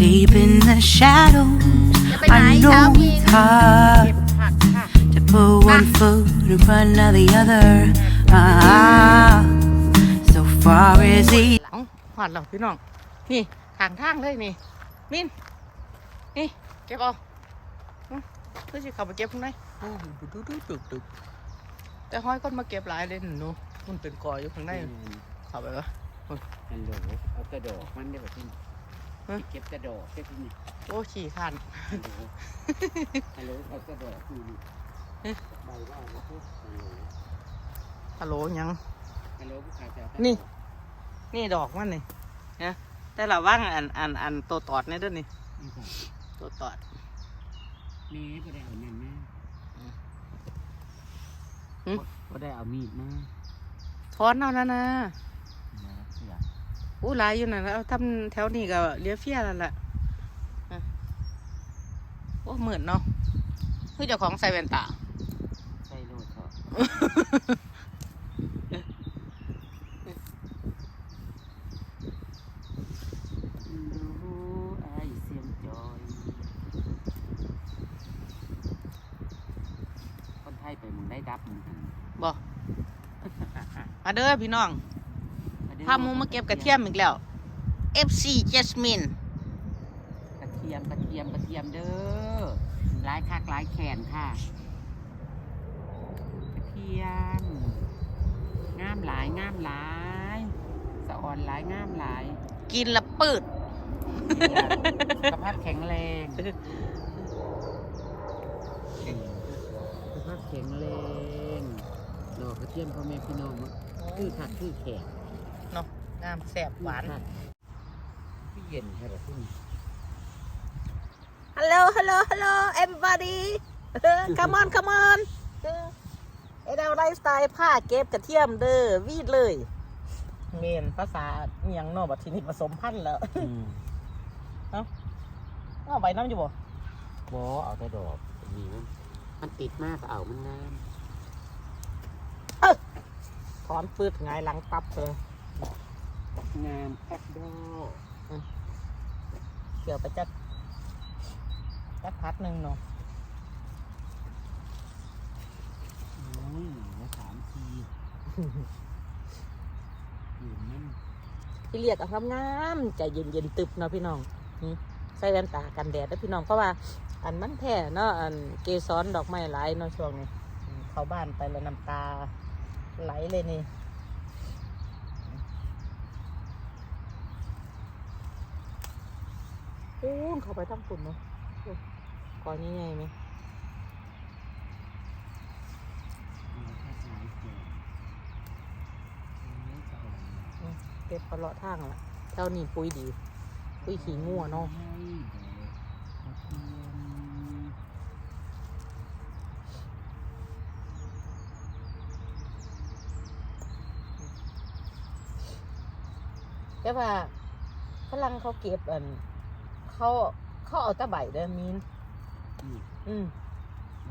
Deep in the shadows, จะไปไหน I เช้า know พิง it's hard เก็บผักค่ะ to put one foot in front of the other. Ah, so far is he หลังหอดเราพี่น้อง นี่ทางทางเลยนี่มินนี่ เก็บเอาอื้อเพื่อจะเข้ามาเก็บข้างในอู้หูดูดูดูดูดูแต่ห้อยก้นมาเก็บหลายเลยหนูมันเป็นกออยู่ข้างในเข้าไปวะฮัลโหลเอากระดอกมันได้แบบนี้ฮะ เก็บกระดอกแค่ที่นี่โอ้ขี่ขันฮัลโหลฮัลโหลเอากระดอกที่นี่เอ๊ะใบว่าแล้วก็ฮัลโหลฮัลโหลยังฮัลโหลผู้ขายจะเอากระนี่ดอกนี่ดอกมันนี่นะแต่ละว่างอันอันอันตัวตอดนี่ด้วยนี่นี่ค่ะตัวตอดนี่ก็ได้เอาเงินมาหึก็ได้เอามีดมาถอนเอานะนะมาเสีย อู้หลายอยู่นะแล้วทำแถวนี้ก็เลี้ยเฟียแล้วล่ะอะโอ้เหมือนเนาะคือเจ้าของใส่แว่นตาใช่โลดเถอะดูไอ้เสียงจอยคนไทยไปมึงได้ดับมึงหันบอกมาเด้อพี่น้อง พาหมูมาเก็บกระเทียมอีกแล้ว FC Jasmine กระเทียมกระเทียมกระเทียมเด้อหลายคักหลายแขนค่ะ กระเทียมงามหลายงามหลายสะอ่อนหลายงามหลายกินละปืดสุขภาพแข็งแรงสุขภาพแข็งแรงดอกกระเทียมพ่อแม่พี่น้องมาคือคักคือแขกเนาะ งามแสบหวานพี่เย็นใช่ไหมพี่ Hello Hello Hello everybody Come on Come on เอเดาไลฟ์สไตล์ผ้าเก็บกระเทียมเด้อวีดเลย เมนภาษาเมียงเนอกบัดทีนี้ผสมพันธุ์แล้วเอาใบน้ำอยู่บ่บอเอาแต่ดอกนี่มันมันติดมากเอามันงามถอนปืดหงายหลังตับเลย งามคักดอกเกี่ยวไปจัดจัดพัดหนึ่งเนาะโอ้ยแล้วสามทีอยู่นั่นที่เรียกเอางามใจเย็นเย็นตึบเนาะพี่น้องใส่แว่นตากันแดดนะพี่น้องเพราะว่า อันมันแท้เนาะอันเกสรดอกไม้หลายเนาะช่วงนี้ เข้าบ้านไปแล้วน้ำตาไหลเลยนี่ ปูนเข้าไปทั้งฝุ่นเนาะก่อนนี้ไงไหมเอาแค่สายเจ็บเอาจะเอาอะไรอืมเก็บปลาเลาะทางละเท่านี้ปุ้ยดี ปุ้ยขี้งัวเนาะแต่ว่าฝรั่งเขาเก็บอัน เขาเขาเอาแตะใบเด้อมีนนี่อืม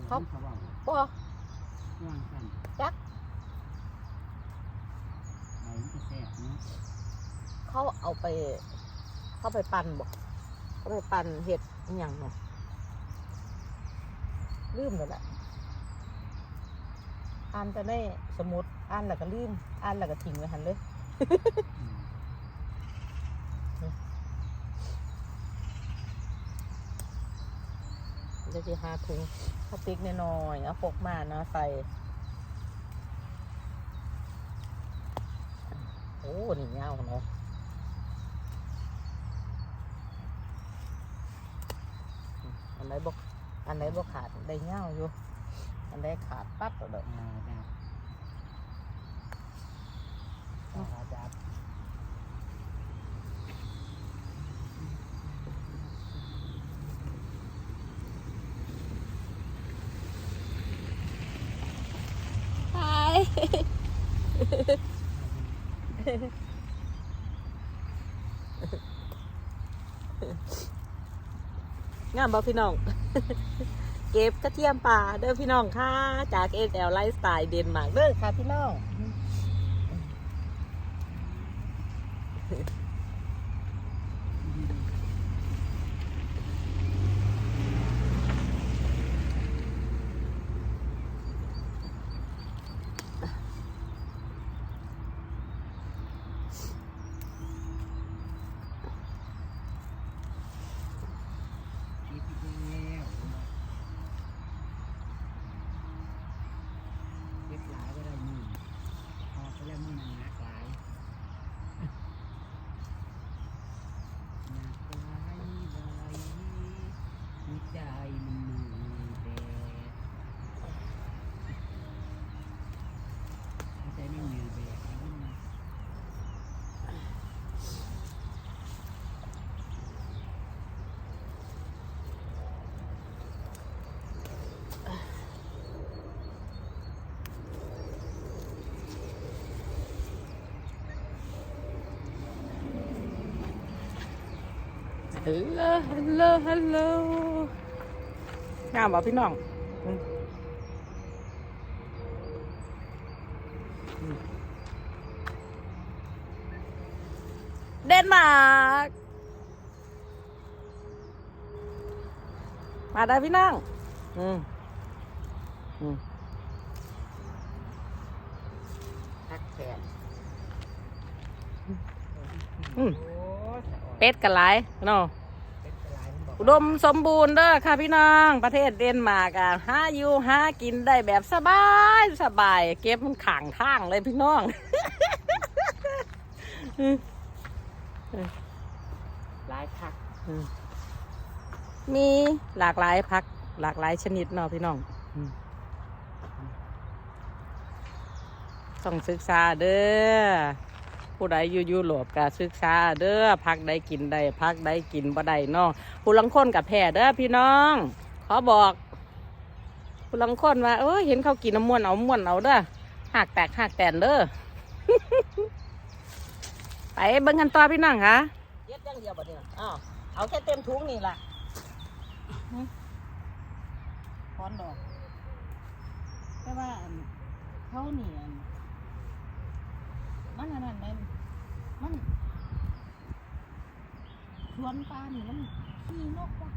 ครัเขาบเขาว่าบ่ ว่างกันจักใบมันจะแซ่บเนาะเขาเอาไป เขาไปปั่นบ่เขาไปปั่นเห็ดอหย่างเนาะลืมแล้วล่ะอ่านแต่ได้สมุดอ่านแล้วก็ลืมอ่านแล้วก็ทิ้งไว้หันเลยอืม เดี๋ยว จะหาถุงพลาสติกน้อยๆเอาพกมาเนาะใส่โอ้นี่เงาเนาะอันไหนบกอันไหนบกขาดได้เงาอยู่ อันไหนขาดปั๊บก็เด้ออ่าดับอ่าดับ ฮายงามบ่พี่น้อง เก็บกระเทียมป่าเด้อพี่น้องค่ะ จากเอแอลไลฟ์สไตล์เดนมาร์กเด้อค่ะพี่น้อง ฮัลโหลฮัลโหลฮัลโหลงามบ่พี่น้องอืมอืมเดนมาร์กมาได้พี่น้องอืมอืมทักแขนอืมโอ้สะอ่อน เป็ดกันหลายเนาะเป็นกระไรมันบอกอุดมสมบูรณ์เด้อค่ะพี่น้อง ประเทศเดนมาร์กอะหาอยู่หากินได้แบบสบายสบาย เก็บมันขังทางเลยพี่น้องหลายคัก มีหลากหลายพัก หลากหลายชนิดเนาะพี่น้องอืมต้องศึกษาเด้อ ผู้ใดอยู่ยุโรปก็ศึกษาเด้อพักใดกินได้พักใดกินบ่ได้เนาะผู้ลังคนกับแพ้เด้อพี่น้อง ขอบอก ผู้ลังคนว่า เออเห็นเขากินน้ำมันเอาม้วนเอาเด้อหักแตกหักแตนเด้อไปเบิ่งกันต่อพี่น้องค่ะเย็ดอย่างเดียวบ่เนี่ยอ้าวเอาแค่เต็มถุงนี่ล่ะพอนดอกแต่ว่าอันเขานี่อัน มันอันนั้นแม่นมันสวนปลานี่มันขี้นกว่ะ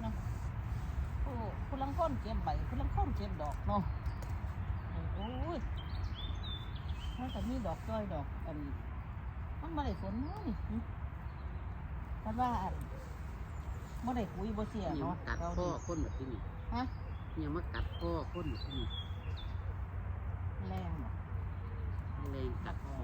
เนาะโอ้คุณลังค้นเก็บใบคุณลังค้นเก็บดอกเนาะโอ้ยมันแต่มีดอกจ้อยดอกอันมันมาได้สวนเนาะนี่หึแต่ว่าอันบ่ได้ปุ๋ยบ่เสียเนี่ยเนาะมากัดเราพ่อดิคนแบบที่นี่ฮะ เนี่ยมากัดพ่อคนแบบที่นี่แรงเนาะแรงกัดคอ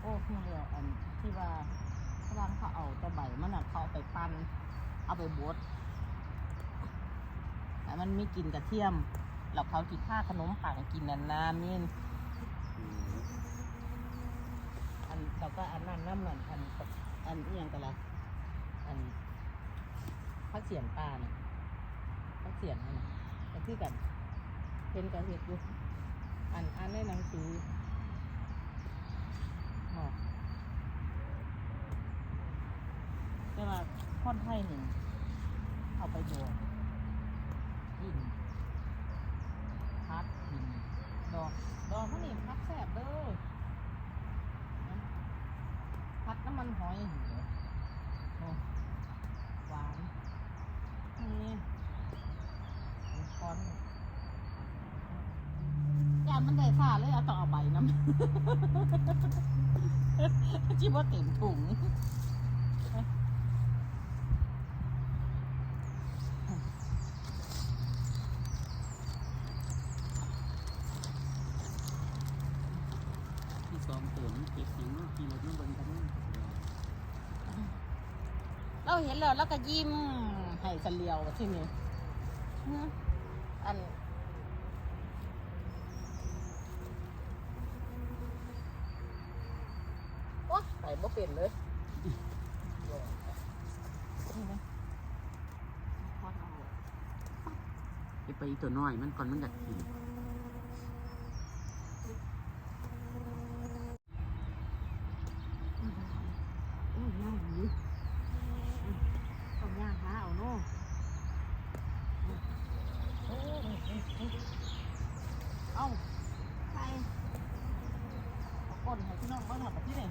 โอ้คือเรียกอันที่ว่าฝรั่งเขาเอาแต่ใบมันน่ะเขาเอาไปปั้นเอาไปบดแต่มันมีกลิ่นกระเทียมแล้วเขากินข้าขนมปังกินนานๆนี่ ก็อันนั้นน้ำมันอันอันนี้ยังกันละอันพักเสียนปลาเนี่ยพักเสียนนั่นน่ะก็คือกัน เป็นกระเห็ดอยู่อันอันในหนังสือเนาะแต่ว่าค่อนไทยหนึ่งเอาไปดองกินพัดกินดอกดอกมันนี่พักแสบเด้อ พัดน้ำ มันหอยเหรอโอ้หวานนี่คอนยานมันได้ซ่าเลยเอาต่อใบน้ำ จิบ่เต็มถุง ที่สองตัวมันเก็บอย่างนู้นขี่รถมาเบิ่งกันนะ เราเห็น แล้วแล้วก็ยิ้มให้เสลียวที่นี่ฮะอันโอ๊ยไปบ่เป็นเลยนี่นะพอเอาเก็บไปอีตัวน้อยมันก่อนมันอยากกิน อืมย่างดีอืมต้องย่างหาเอาเนาะอืมโอ้ยอืมอืมอืมเอาไปเอาก้นให้พี่ นี่เลย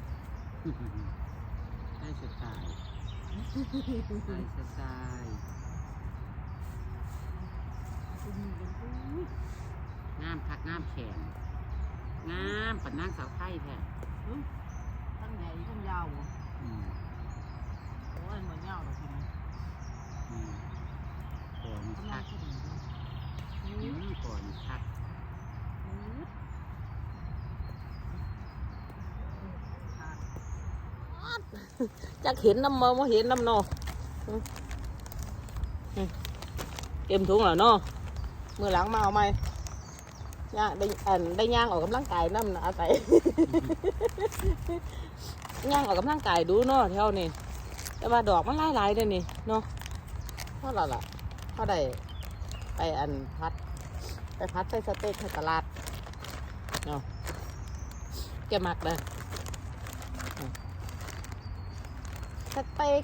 ใช่สไตล์ได้สไตล์อืมอืมงามคักงามแขนงามปัดนางสาวไทยแท้ตั้งใหญ่ตั้งยาวอืมโอ้ยเหมือนยาวเลยทีนี้อืมก่อนกำลัคังกคิดอยู่นะอือืมมก่อนคัก อืมขา ดจักเห็นน้ำมอมาเห็นน้ำนอเต็มถุงแล้วเนาะมือหลังมาเอาไหมย่างได้อันได้ย่างออกกำลังกายน้ำนะอาศัยย่างออกกำลังกายดูเนาะเท่านี้แต่ว่าดอกมันหลายๆเด้นี่เนาะเท่าไหร่ล่ะเท่าไดไปอันพัด ไปพัดใส่สเต็กให้ตลาดเนาะแกมักเลยอืม สเต็ก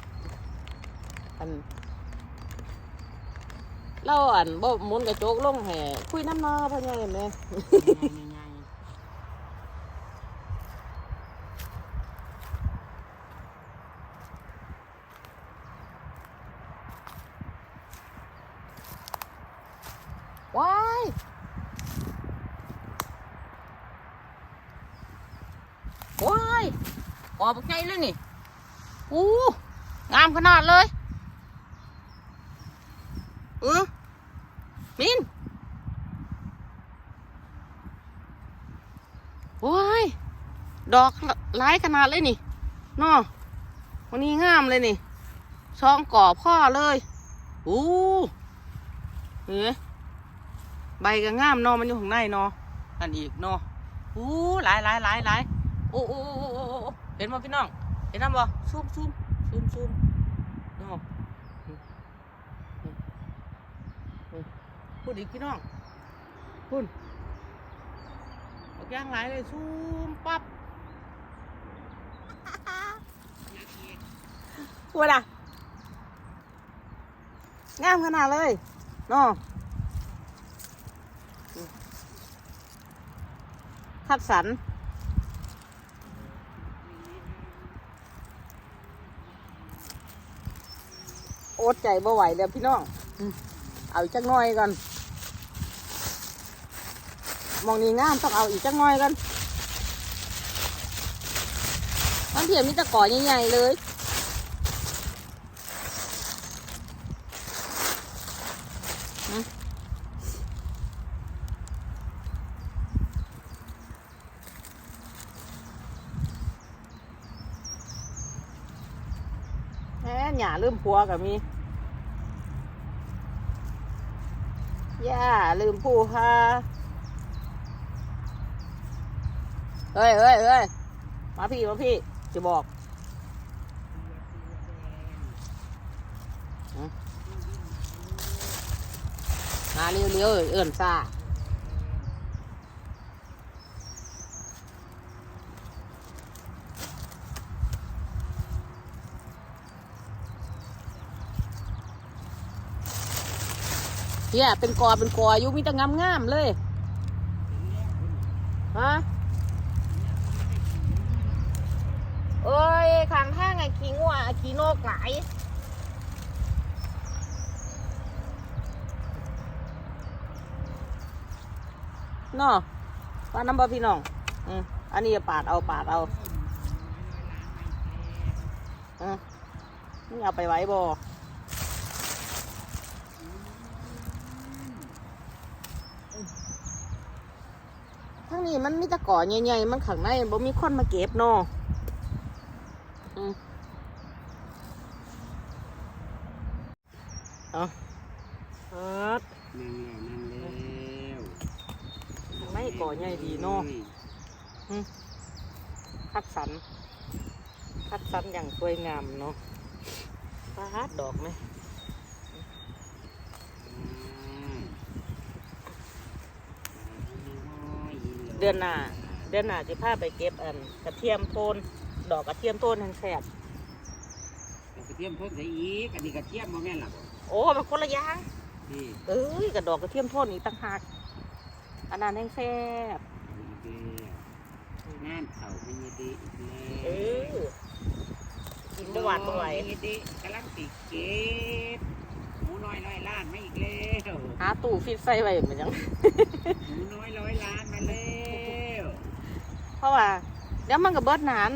อันเราอันบ่หมุนกระโจกลงแห่คุยน้ำนาพ่อใหญ่แม่ ง่าย ว้ายว้ายออกไงเลยนี่อู้งามขนาดเลยเออมินว้าย ดอกหลายขนาดเลยนี่นาะวันนี้งามเลยนี่ช่องก่อพ่อเลยอู้เฮ้ใบก็งามนาะมันอยู่ข้างในนาะอันอีกนาะอู้หลายหลายหลายหลายโอ้โอ้โอ้โอ้เห็นบ่พี่น้องเห็นน้ำบ่ซูมซูมซูมซูมนอพูดอีกพี่น้องพูดออกย่างหลายเลยซูมปั๊บ พูดอะงามขนาดเลยเนาะคัดสรรโอดใจบ่ไหวเดี๋ยวพี่น้องอืมเอาอีกจักหน่อยก่อน มองนี่งามต้องเอาอีกจักหน่อยกันมันเพียมีแตะก่อใหญ่ๆเลย แหมหย่า ลืมผัวกับมีย่าลืมผู้ฮาเฮ้ยเฮ้ยเฮ้ยมาพี่มาพี่จะบอกหืมมาเร็วๆเอิ่นซ่า เนี่ยเป็นกอเป็นกออยู่มีแต่งามๆเลยฮะเอ้ยข้างทางไอ้ขี้งัวไอ้ขี้นกหลายนาะว่าน้ำบ่พี่น้องอืมอันนี้ปาดเอาปาดเอาอืมนี่เอาไปไว้บ่ทั้ง นี้มันมีตะก่อใหญ่ๆ มันข้างในบ่มีคนมาเก็บเนาะอืมเอาครับๆนั่งแล้วนั่งแล้วไม่ก่อใหญ่ดีเนาะคัดสรรคัดสรรอย่างสวยงามเนาะฟาดดอกไหม เดือนหน้าเดือนหน้าจะพาไปเก็บอันกระเทียมโทนดอกกระเทียมโทนแห่งแสบกระเทียมเพิ่มใส่อีกอันนี้กระเทียมมาแม่นหรอโอ้มันคนละอย่างนี่เอ้ยกับดอกกระเทียมโทนอีกต่างหากอันนั้นแห่งแสบงานเขาไม่ยดีอีกแล้วเออกินเมื่อวานเมื่อไหร่ไม่ยดีกำลังติดเก็บหมูน้อยร้อยล้านไม่อีกแล้วหาตู้ฟิตใส่ไว้เหมือนยังหมูน้อยร้อยล้านมาแล้ว เพราะว่าเดี๋ยวมันกับเบิดหนาน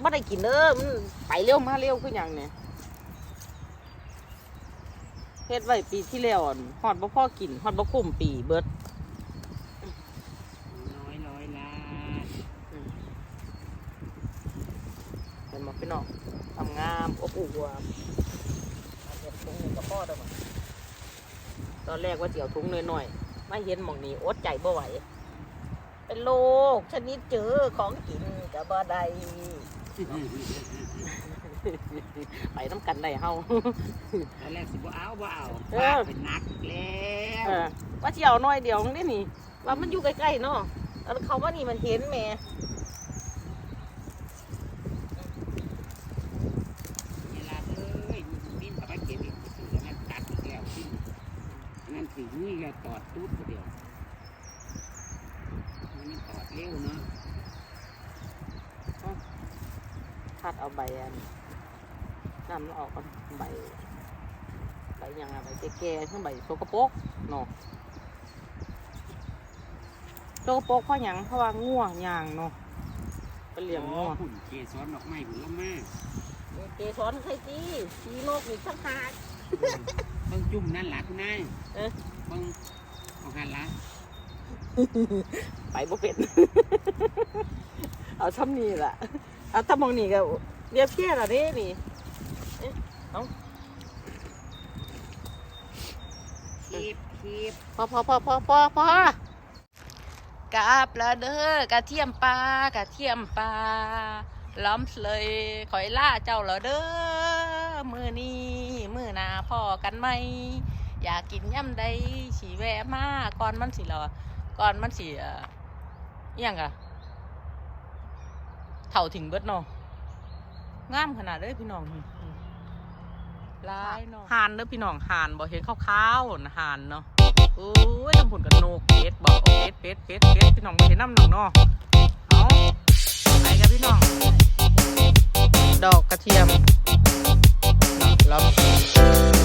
ไม่ได้กินเด้อมันไปเร็วมาเร็วคืออย่างเนี่ยเฮ็ดไว้ปีที่แล้วอั่นฮอดบ่พอกินฮอดบ่คุ้มปีเบิดหมูน้อยร้อยล้านเห็นบ่พี่น้องทำงามอบอุ่นวามเห็นถุงหนึงกับพ่อเด้อบ่ตอนแรกว่าเจียวถุงน้อยๆไม่เห็นหมองนี้อดใจบ่ไหว เป็นโรคชนิดเจอของกินกับบ่ได้ไปน้ำกันได้เฮาตอนแรกสิบ่เอาบ่เอาเออฟาดเป็นนักแล้วเออว่าสิเอาน้อยเดียวนี่นี่ ว่ามันอยู่ใกล้ๆเนาะแล้วเขาว่านี่มันเห็นแหม่เวลาเอ้ยบินกลับไปเก็บอีกซื้อแล้วมันกัดอีกแล้วบินอันนั่นถือนี่ก็ตอดตุ๊ดเดียวมันตอด เร็วเนาะคัดเอาใบอันนำมันออกก่อนใบใบหยังอะใบแก่ๆทั้งใบโสกโปรกเนาะโสกโปรกเพราะหยังเพราะว่าง่วงยางเนาะเป็นเหลี่ยมโอ้ง่วงหุ่นเกสรดอกไม้หุ่นละมาเกสรใครจีสีโลกนี่ช่างหากเบิ่งจุ่มนั่นล่ะคุณนายเอ๊ะเบิ่งเอาหันละ ไปบ่เป็น เอาทำนี่ล่ะเอาทำมองนี่ก็เรียบเพี้ยละเด้นี่คีบคีบพอพอพอพอพอพอกาบละเด้อกระเทียมปลากระเทียมปลาล้อมเลยขอยล่าเจ้าละเด้อมือนี้มือหนาพ่อกันไหมอยากกินย่ำใดสีแวะมาก่อนมันสิเหรอ ก่อนมันสีเอียงกะเถ่าถิงเบิดนองงามขนาดเลยพี่น้องลายเนอะหานเด้อพี่น้องหานบ่เห็นขาวๆหานเนาะโอ้ยทำผลกับโนกเป็ดบอกเป็ดเป็ดเป็ดเป็ดพี่น้องเห็นน้ำหนองเนาะเอาไปกันพี่น้อง ดอกกระเทียมลอง